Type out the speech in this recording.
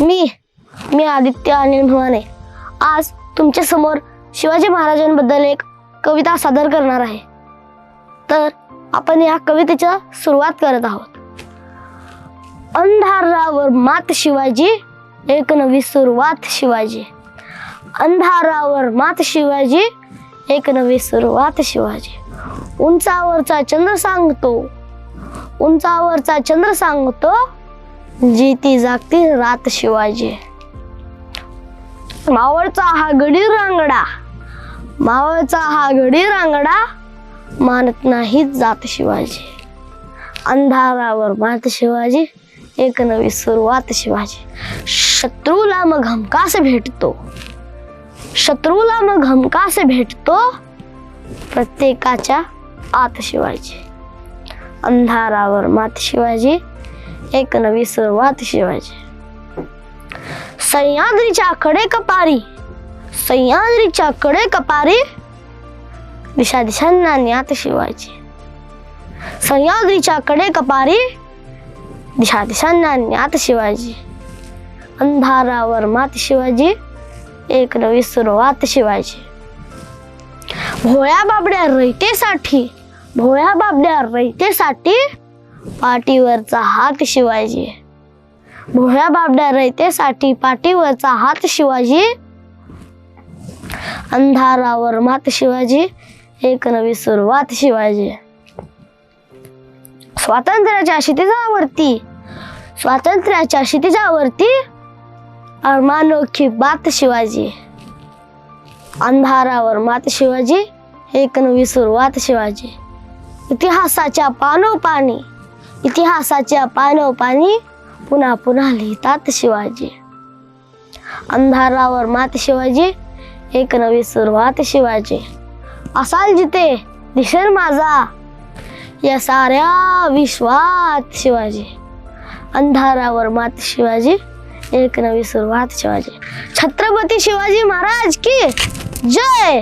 मी मी आदित्य अनिल भवाने आज तुमच्यासमोर शिवाजी महाराजांबद्दल एक कविता सादर करणार आहे. तर आपण या कवितेच्या सुरुवात करत आहोत. अंधारावर मात शिवाजी एक नवी सुरुवात शिवाजी. अंधारावर मात शिवाजी एक नवी सुरुवात शिवाजी. उंचावरचा चंद्र सांगतो उंचावरचा चंद्र सांगतो जी ती जागती रात शिवाजी. मावळचा हा गडी रांगडा. मावळचा हा गडी रांगडा मानत नाही जात शिवाजी. अंधारावर मात शिवाजी एक नवी सुरुवात शिवाजी. शत्रूला मग हमकास भेटतो. शत्रूला मग हमकास भेटतो प्रत्येकाच्या आत शिवाजी. अंधारावर मात शिवाजी एक नवी सुरुवात शिवाजी. सह्याद्रीच्या कडे कपारी सह्याद्रीच्या कडे कपारी दिशा दिशांना ज्ञात शिवाजी. सह्याद्रीच्या कडे कपारी दिशा दिशांना ज्ञात शिवाजी. अंधारावर मात शिवाजी एक नवी सुरुवात शिवाजी. भोळ्या बाबड्या रयतेसाठी भोळ्या बाबड्या रयतेसाठी पाठीवरचा हात शिवाजी. भोळ्या बाबड्या रयतेसाठी पाठीवरचा हात शिवाजी. अंधारावर मात शिवाजी एक नवी सुरुवात शिवाजी. स्वातंत्र्याच्या क्षितिजावरती स्वातंत्र्याच्या क्षितिजावरती अमानोखी बात शिवाजी. अंधारावर मात शिवाजी एक नवी सुरुवात शिवाजी. इतिहासाच्या पानोपानी इतिहासाच्या पानोपानी पुन्हा पुन्हा लिहितात शिवाजी. अंधारावर मात शिवाजी एक नवी सुरुवात शिवाजी. असाल जिथे दिसेल माझा या साऱ्या विश्वात शिवाजी. अंधारावर मात शिवाजी एक नवी सुरुवात शिवाजी. छत्रपती शिवाजी महाराज की जय!